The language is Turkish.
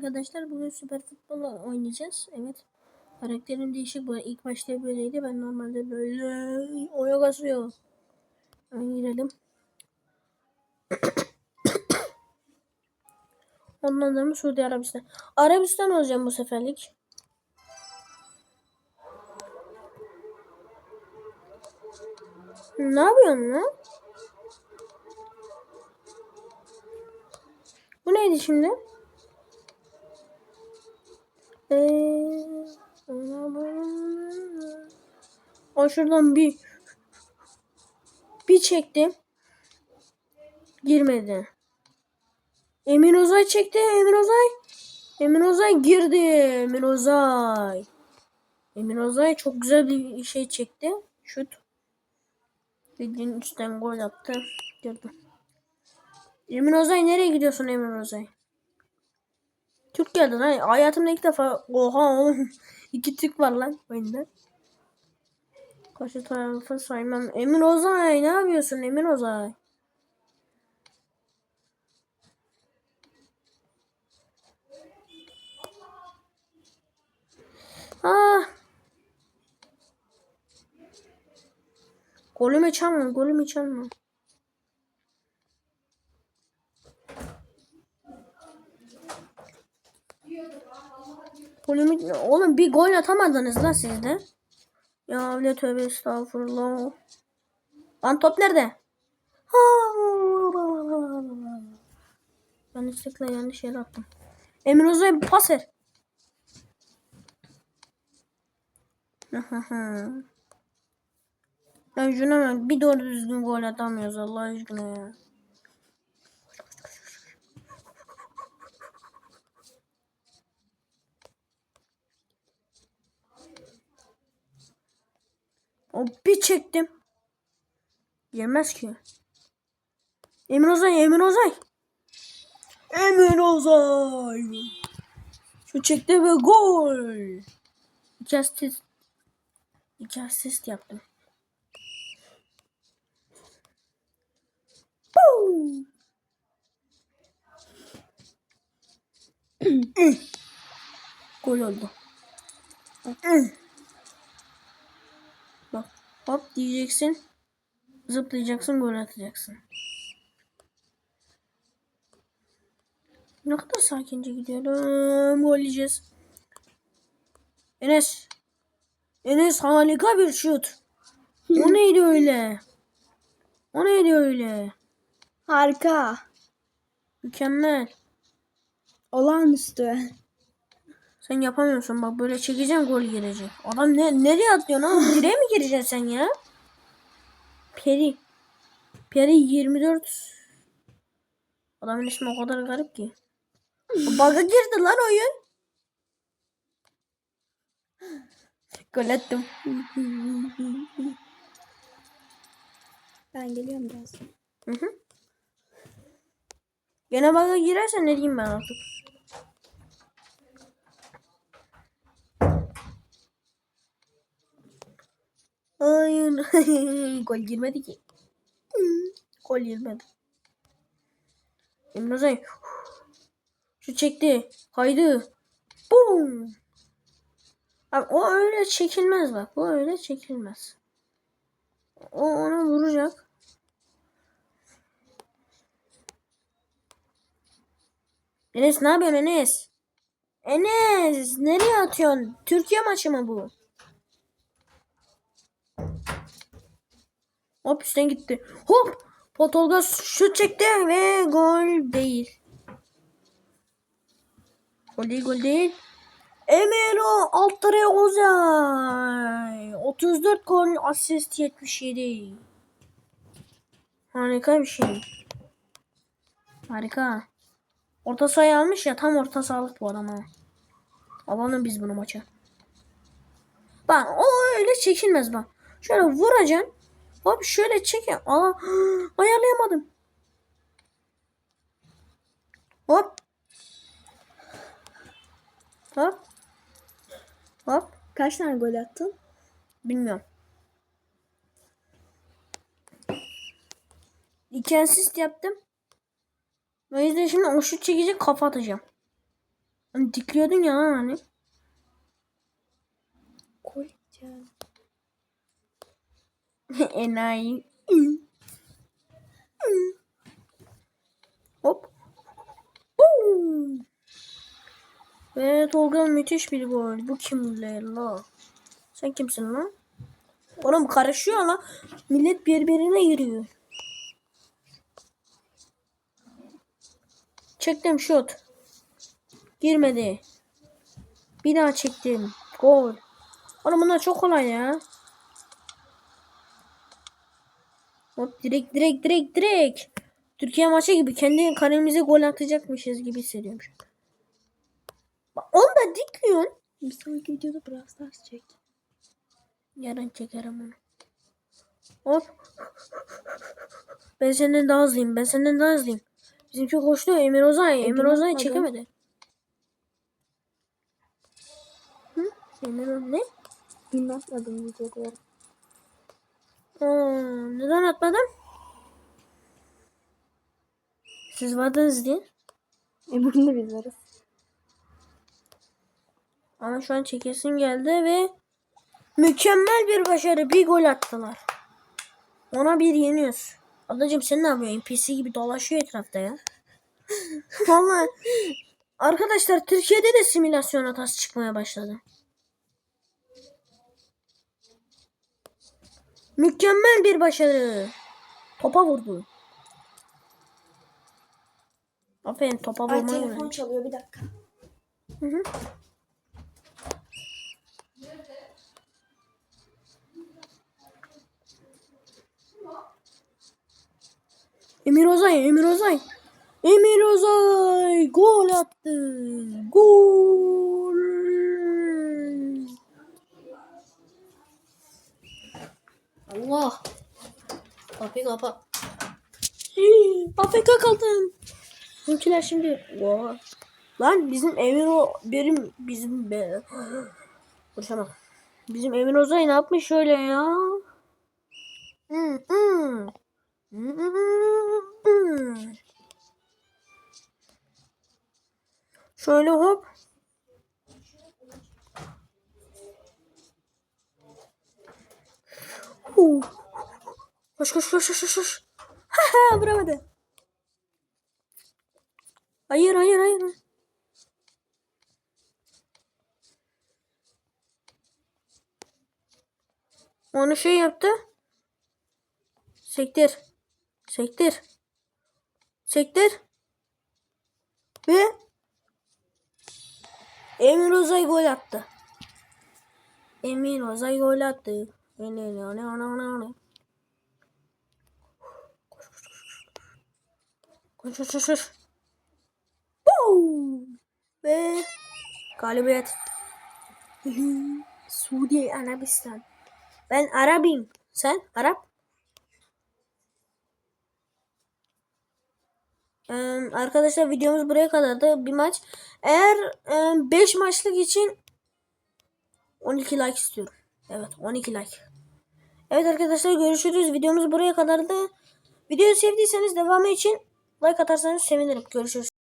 arkadaşlar bugün süper futbol oynayacağız. Evet. Karakterim değişik bu. İlk başta böyleydi. Ben normalde böyle oya kasıyor. Hemen girelim. Ondan sonra Suudi Arabistan. Arabistan olacağım bu seferlik. Ne yapıyorsun lan? Bu neydi şimdi? O şuradan bir bir çektim. Girmedi. Emin Ozay çekti. Emin Ozay. Emin Ozay girdi. Emin Ozay. Emin Ozay çok güzel bir şey çekti. Şut. Bildiğin üstten gol attı. Girdi. Emin Ozay nereye gidiyorsun Emin Ozay? Türk geldi lan. Hayatımda ilk defa oha. İki Türk var lan oyunda. Karşı tarafı saymam. Emin Ozay ne yapıyorsun Emin Ozay? Ah. Golümü çalma, golümü çalma. Golümü... Oğlum bir gol atamadınız lan siz de. Ya öyle tövbe estağfurullah. Lan top nerede? Yanlışlıkla yanlış yere attım. Emir Uzay pas ver. ya şuna bir doğru düzgün gol atamıyoruz Allah aşkına ya. O bir çektim. Yemez ki. Emin Ozay, Emin Ozay. Emin Ozay. Şu çekti ve gol. İki asist. İki asist yaptım. Gol oldu. Hop diyeceksin. Zıplayacaksın gol atacaksın. Ne kadar sakince gidiyorum. Gol yiyeceğiz. Enes. Enes harika bir şut. O neydi öyle? O neydi öyle? Harika. Mükemmel. Olağanüstü. Sen yapamıyorsun bak böyle çekeceğim gol girecek. Adam ne nereye atlıyorsun oğlum? Direğe mi gireceksin sen ya? Peri. Peri 24. Adamın ismi o kadar garip ki. Bug'a girdi lan oyun. Gol attım. Ben geliyorum biraz. Hı hı. Gene bug'a girersen ne diyeyim ben artık. Hayır. Gol girmedi ki. Gol girmedi. Emre Zay. Şu çekti. Kaydı. Boom. Abi o öyle çekilmez bak. Bu öyle çekilmez. O ona vuracak. Enes ne yapıyorsun Enes? Enes nereye atıyorsun? Türkiye maçı mı bu? Hop üstten gitti. Hop! Potolga şut çekti ve gol değil. Gol değil gol değil. Emelo Altıre Ozay. 34 gol asist 77. Harika bir şey. Harika. Orta sayı almış ya tam orta sağlık bu adam ha. Alalım biz bunu maça. Bak o öyle çekilmez bak. Şöyle vuracaksın. Hop şöyle çek. Aa, ayarlayamadım. Hop. Hop. Hop. Kaç tane gol attın? Bilmiyorum. İki asist yaptım. O yüzden şimdi o şut çekecek kafa atacağım. Hani dikliyordun ya hani. Koyacağım. Enayi. Hop. Boom. Ve Tolga müthiş bir gol. Bu kim la? Sen kimsin lan? Oğlum karışıyor lan. Millet birbirine giriyor. Çektim şut. Girmedi. Bir daha çektim. Gol. Oğlum bunlar çok kolay ya. Hop direkt direkt direkt direkt. Türkiye maçı gibi kendi kalemize gol atacakmışız gibi hissediyorum şu an. Onu da dikliyorsun. Bir sonraki videoda Brawl Stars çek. Yarın çekerim onu. Hop. Ben senden daha hızlıyım. Ben senden daha hızlıyım. Bizimki koştu. Emir Ozay. Emir atmadı. çekemedi. Hı? Emir O- ne? Dün atmadım videoda. Aa, neden atmadın? Siz vardınız diye. E bugün de biz varız. Ama şu an çekesim geldi ve mükemmel bir başarı. Bir gol attılar. Ona bir yeniyoruz. Ablacığım sen ne yapıyorsun? NPC gibi dolaşıyor etrafta ya. Vallahi arkadaşlar Türkiye'de de simülasyon hatası çıkmaya başladı. Mükemmel bir başarı. Topa vurdu. Aferin topa Ay vurmayı telefon öğren. çalıyor bir dakika. Hı hı. Emir Ozay, Emir Ozay. Emir Ozay gol attı. Gol. Allah. Kapıyı kapa. Afrika kaldım. Bizimkiler şimdi. Oha. Lan bizim Emir o benim bizim be. Konuşamam. Bizim Emir Ozay ne yapmış şöyle ya? Koş koş koş koş koş. Ha vuramadı. Hayır hayır hayır. Onu şey yaptı. Sektir. Sektir. Sektir. Ve Emir Ozay gol attı. Emir Ozay gol attı. Koş koş koş koş. Boom! Ve galibiyet. Suudi Arabistan. Ben Arabim. Sen Arap? Arkadaşlar videomuz buraya kadardı. Bir maç. Eğer 5 maçlık için 12 like istiyorum. Evet 12 like. Evet arkadaşlar görüşürüz. Videomuz buraya kadardı. Videoyu sevdiyseniz devamı için like atarsanız sevinirim. Görüşürüz.